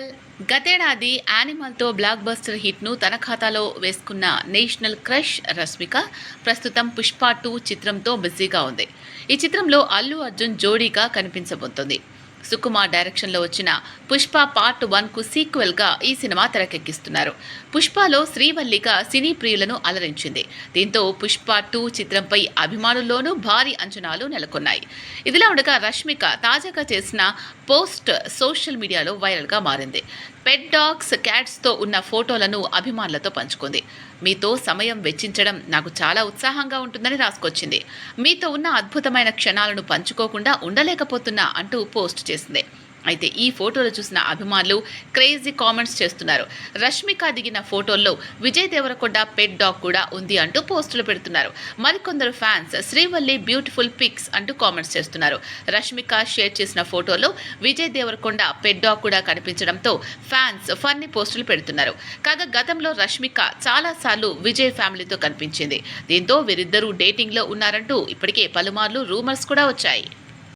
Animal గతేడాది యానిమల్తో block buster హిట్ను తన ఖాతాలో వేసుకున్న నేషనల్ క్రష్ రష్మిక ప్రస్తుతం పుష్ప టూ చిత్రంతో బిజీగా ఉంది. ఈ చిత్రంలో అల్లు అర్జున్ జోడీగా కనిపించబోతోంది. సుకుమార్ డైరెక్షన్లో వచ్చిన పుష్ప పార్ట్ వన్కు సీక్వెల్గా ఈ సినిమా తెరకెక్కిస్తున్నారు. పుష్పలో శ్రీవల్లిక సినీ ప్రియులను అలరించింది. దీంతో పుష్ప టూ చిత్రంపై అభిమానుల్లోనూ భారీ అంచనాలు నెలకొన్నాయి. ఇదిలా ఉండగా రష్మిక తాజాగా చేసిన పోస్ట్ సోషల్ మీడియాలో వైరల్గా మారింది. పెట్ డాగ్స్ క్యాట్స్తో ఉన్న ఫోటోలను అభిమానులతో పంచుకుంది. మీతో సమయం వెచ్చించడం నాకు చాలా ఉత్సాహంగా ఉంటుందని రాసుకొచ్చింది. మీతో ఉన్న అద్భుతమైన క్షణాలను పంచుకోకుండా ఉండలేకపోతున్నా అంటూ పోస్ట్ చేసింది. అయితే ఈ ఫోటోలు చూసిన అభిమానులు క్రేజీ కామెంట్స్ చేస్తున్నారు. రష్మిక దిగిన ఫోటోల్లో విజయ్ దేవరకొండ పెట్ డాగ్ కూడా ఉంది అంటూ పోస్టులు పెడుతున్నారు. మరికొందరు ఫ్యాన్స్ శ్రీవల్లి బ్యూటిఫుల్ పిక్స్ అంటూ కామెంట్స్ చేస్తున్నారు. రష్మిక షేర్ చేసిన ఫోటోలో విజయ్ దేవరకొండ పెట్ డాగ్ కూడా కనిపించడంతో ఫ్యాన్స్ ఫన్నీ పోస్టులు పెడుతున్నారు. కాగా గతంలో రష్మిక చాలాసార్లు విజయ్ ఫ్యామిలీతో కనిపించింది. దీంతో వీరిద్దరూ డేటింగ్లో ఉన్నారంటూ ఇప్పటికే పలుమార్లు రూమర్స్ కూడా వచ్చాయి.